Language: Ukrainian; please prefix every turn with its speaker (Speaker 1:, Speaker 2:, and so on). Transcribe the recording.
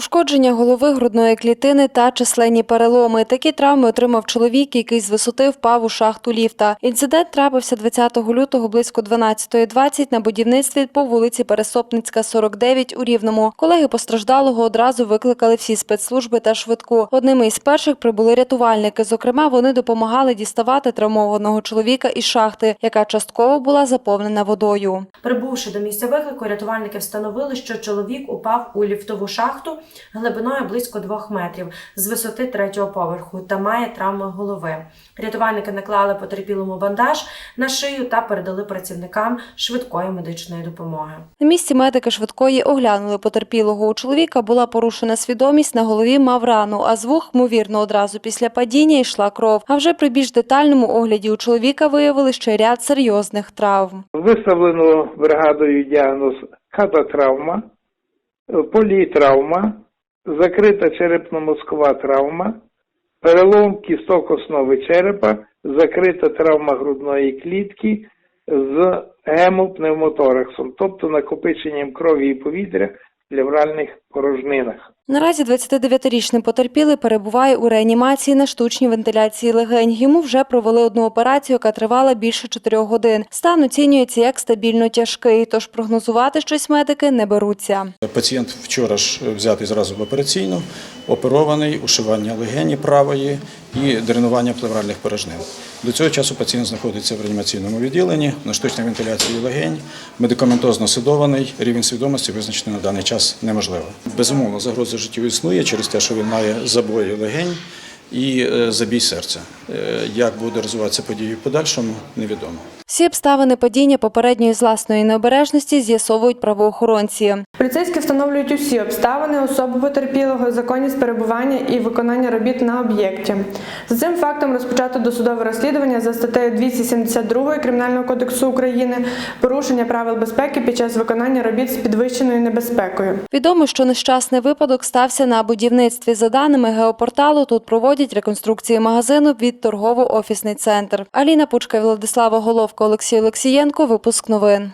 Speaker 1: Ушкодження голови грудної клітини та численні переломи. Такі травми отримав чоловік, який з висоти впав у шахту ліфта. Інцидент трапився 20 лютого близько 12.20 на будівництві по вулиці Пересопницька, 49 у Рівному. Колеги постраждалого одразу викликали всі спецслужби та швидку. Одними із перших прибули рятувальники. Зокрема, вони допомагали діставати травмованого чоловіка із шахти, яка частково була заповнена водою.
Speaker 2: Прибувши до місця виклику, рятувальники встановили, що чоловік упав у ліфтову шахту глибиною близько двох метрів з висоти третього поверху та має травми голови. Рятувальники наклали потерпілому бандаж на шию та передали працівникам швидкої медичної допомоги.
Speaker 1: На місці медики швидкої оглянули потерпілого. У чоловіка була порушена свідомість, на голові мав рану, а з вух, ймовірно, одразу після падіння йшла кров. А вже при більш детальному огляді у чоловіка виявили ще ряд серйозних травм.
Speaker 3: Виставлено бригадою діагноз кататравма, політравма, закрита черепно-мозкова травма, перелом кісток основи черепа, закрита травма грудної клітки з гемопневмотораксом, тобто накопиченням крові і повітря в плевральних порожнинах.
Speaker 1: Наразі 29-річний потерпілий перебуває у реанімації на штучній вентиляції легень. Йому вже провели одну операцію, яка тривала більше 4 годин. Стан оцінюється як стабільно тяжкий, тож прогнозувати щось медики не беруться.
Speaker 4: Пацієнт вчора ж взятий зразу в операційну, оперований, ушивання легені правої і дренування плевральних порожнин. До цього часу пацієнт знаходиться в реанімаційному відділенні на штучній вентиляції легень, медикаментозно седований, рівень свідомості визначити на даний час неможливо. Безумовно, загроза життю існує через те, що він має забої легень і е, забій серця. Е, Як буде розвиватися події в подальшому, невідомо.
Speaker 1: Всі обставини падіння попередньої з власної необережності з'ясовують правоохоронці.
Speaker 5: Поліцейські встановлюють усі обставини особи потерпілого, законність перебування і виконання робіт на об'єкті. За цим фактом розпочато досудове розслідування за статтею 272 Кримінального кодексу України порушення правил безпеки під час виконання робіт з підвищеною небезпекою.
Speaker 1: Відомо, що нещасний випадок стався на будівництві. За даними геопорталу, тут проводять реконструкції магазину від торгово-офісний центр. Аліна Пучка, Владислава Головко, Олексій Олексієнко. Випуск новин.